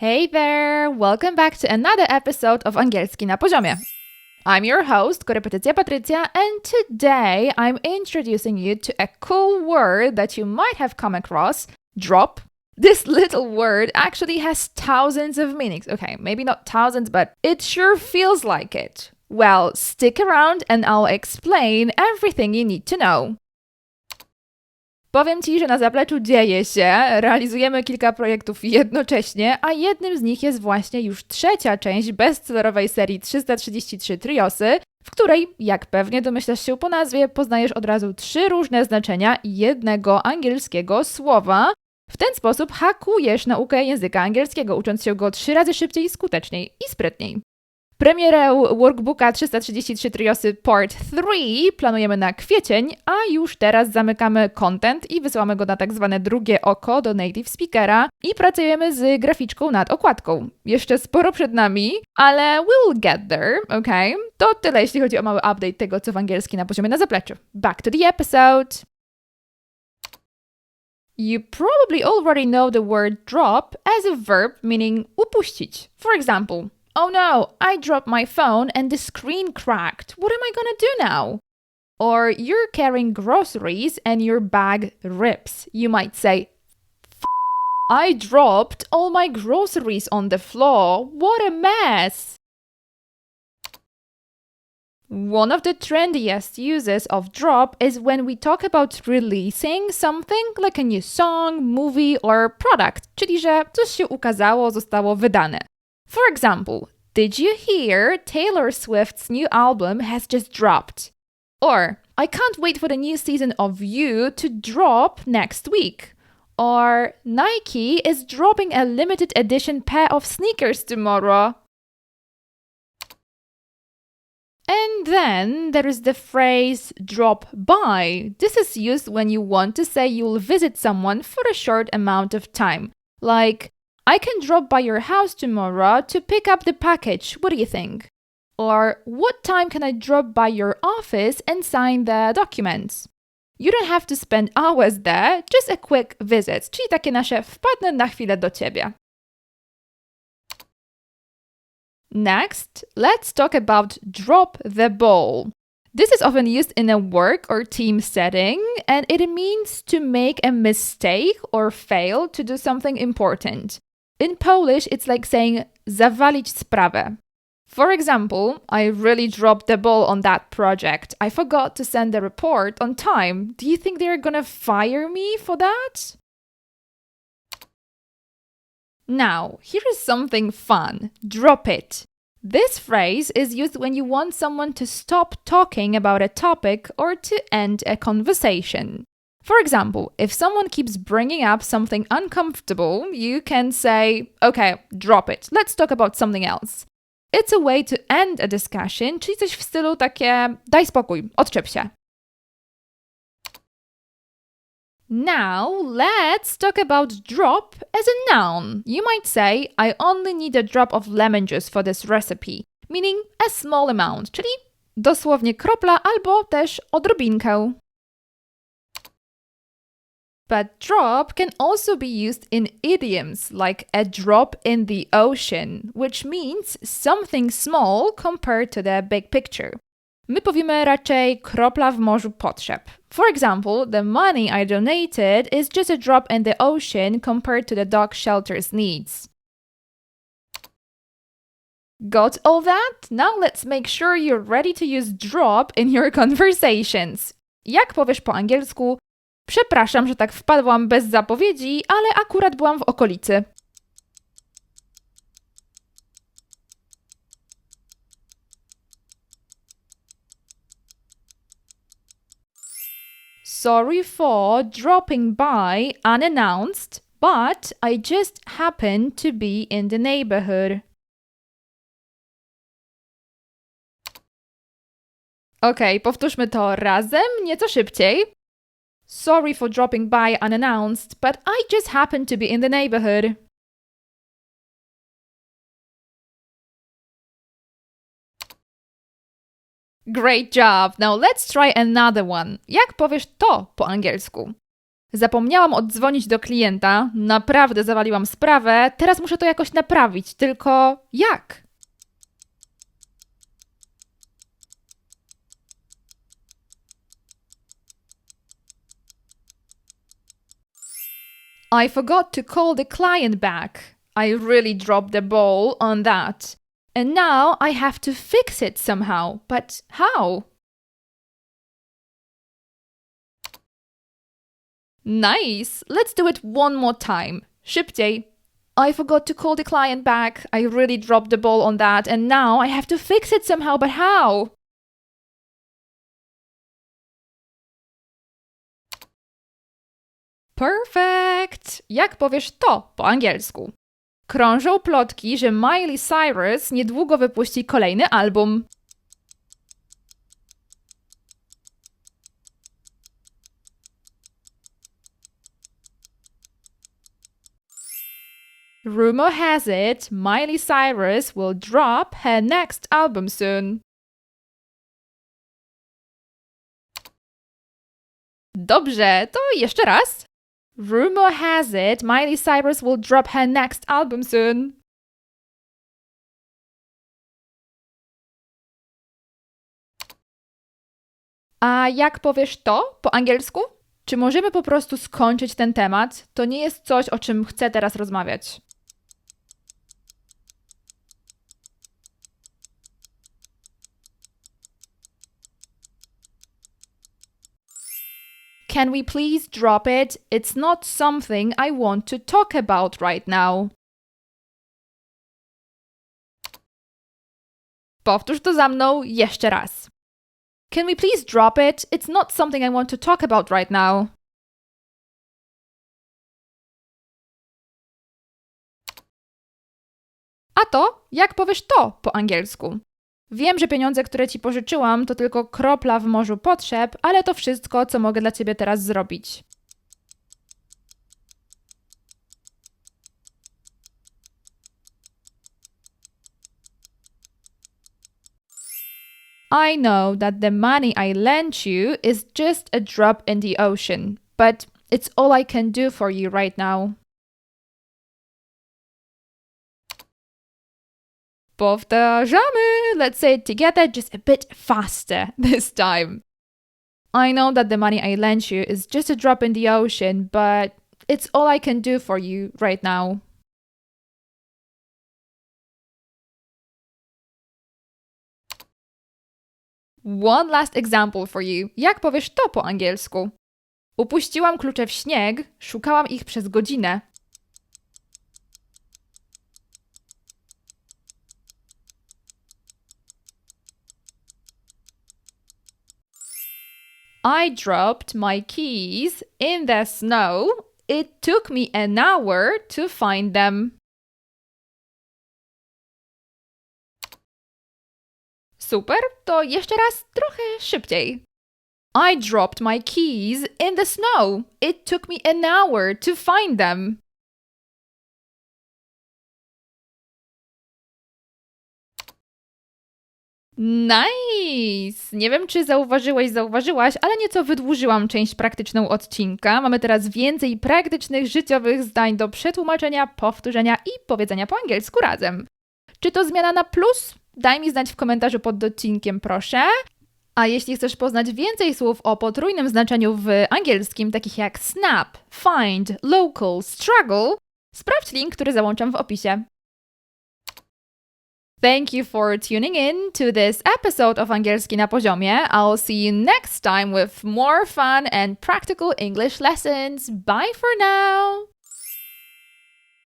Hey there! Welcome back to another episode of Angielski na poziomie. I'm your host, Korepetycja Patrycja, and today I'm introducing you to a cool word that you might have come across drop. This little word actually has thousands of meanings. Okay, maybe not thousands, but it sure feels like it. Well, stick around and I'll explain everything you need to know. Powiem Ci, że na zapleczu dzieje się, realizujemy kilka projektów jednocześnie, a jednym z nich jest właśnie już trzecia część bestsellerowej serii 333 Triosy, w której, jak pewnie domyślasz się po nazwie, poznajesz od razu trzy różne znaczenia jednego angielskiego słowa. W ten sposób hakujesz naukę języka angielskiego, ucząc się go trzy razy szybciej, skuteczniej i sprytniej. Premierę workbooka 333 Triosy Part 3 planujemy na kwiecień, a już teraz zamykamy content i wysyłamy go na tak zwane drugie oko do native speakera i pracujemy z graficzką nad okładką. Jeszcze sporo przed nami, ale we'll get there, ok? To tyle, jeśli chodzi o mały update tego, co w angielski na poziomie na zapleczu. Back to the episode! You probably already know the word drop as a verb meaning upuścić. For example, Oh no, I dropped my phone and the screen cracked. What am I gonna do now? Or you're carrying groceries and your bag rips. You might say, I dropped all my groceries on the floor. What a mess! One of the trendiest uses of drop is when we talk about releasing something like a new song, movie, or product, czyli że coś się ukazało, zostało wydane. For example, did you hear Taylor Swift's new album has just dropped? Or, I can't wait for the new season of You to drop next week. Or, Nike is dropping a limited edition pair of sneakers tomorrow. And then there is the phrase drop by. This is used when you want to say you'll visit someone for a short amount of time. Like, I can drop by your house tomorrow to pick up the package. What do you think? Or what time can I drop by your office and sign the documents? You don't have to spend hours there, just a quick visit, czyli takie nasze wpadnę na chwilę do ciebie. Next, let's talk about drop the ball. This is often used in a work or team setting, and it means to make a mistake or fail to do something important. In Polish, it's like saying zawalić sprawę. For example, I really dropped the ball on that project. I forgot to send the report on time. Do you think they're gonna fire me for that? Now, here is something fun drop it. This phrase is used when you want someone to stop talking about a topic or to end a conversation. For example, if someone keeps bringing up something uncomfortable, you can say, okay, drop it, let's talk about something else. It's a way to end a discussion, czyli coś w stylu takie daj spokój, odczep się. Now, let's talk about drop as a noun. You might say, I only need a drop of lemon juice for this recipe, meaning a small amount, czyli dosłownie kropla albo też odrobinkę. But drop can also be used in idioms like a drop in the ocean, which means something small compared to the big picture. My powiemy raczej kropla w morzu potrzeb. For example, the money I donated is just a drop in the ocean compared to the dog shelter's needs. Got all that? Now let's make sure you're ready to use drop in your conversations. Jak powiesz po angielsku, przepraszam, że tak wpadłam bez zapowiedzi, ale akurat byłam w okolicy. Sorry for dropping by unannounced, but I just happened to be in the neighborhood. Okej, powtórzmy to razem, nieco szybciej. Sorry for dropping by unannounced, but I just happened to be in the neighborhood. Great job! Now let's try another one. Jak powiesz to po angielsku? Zapomniałam oddzwonić do klienta, naprawdę zawaliłam sprawę, teraz muszę to jakoś naprawić, tylko jak? I forgot to call the client back. I really dropped the ball on that. And now I have to fix it somehow. But how? Nice! Let's do it one more time. Szybciej. I forgot to call the client back. I really dropped the ball on that, and now I have to fix it somehow, but how? Perfect! Jak powiesz to po angielsku? Krążą plotki, że Miley Cyrus niedługo wypuści kolejny album. Rumor has it Miley Cyrus will drop her next album soon. Dobrze, to jeszcze raz. Rumor has it Miley Cyrus will drop her next album soon. A jak powiesz to po angielsku? Czy możemy po prostu skończyć ten temat? To nie jest coś, o czym chcę teraz rozmawiać. Can we please drop it? It's not something I want to talk about right now. Powtórz to za mną jeszcze raz. Can we please drop it? It's not something I want to talk about right now. A to, jak powiesz to po angielsku? Wiem, że pieniądze, które ci pożyczyłam, to tylko kropla w morzu potrzeb, ale to wszystko, co mogę dla ciebie teraz zrobić. I know that the money I lent you is just a drop in the ocean, but it's all I can do for you right now. Powtarzamy! Let's say it together just a bit faster this time. I know that the money I lent you is just a drop in the ocean, but it's all I can do for you right now. One last example for you. Jak powiesz to po angielsku? Upuściłam klucze w śnieg, szukałam ich przez godzinę. I dropped my keys in the snow. It took me an hour to find them. Super, to jeszcze raz trochę szybciej. I dropped my keys in the snow. It took me an hour to find them. Nice! Nie wiem, czy zauważyłeś, zauważyłaś, ale nieco wydłużyłam część praktyczną odcinka. Mamy teraz więcej praktycznych, życiowych zdań do przetłumaczenia, powtórzenia i powiedzenia po angielsku razem. Czy to zmiana na plus? Daj mi znać w komentarzu pod odcinkiem, proszę. A jeśli chcesz poznać więcej słów o potrójnym znaczeniu w angielskim, takich jak snap, find, local, struggle, sprawdź link, który załączam w opisie. Thank you for tuning in to this episode of Angielski na poziomie. I'll see you next time with more fun and practical English lessons. Bye for now!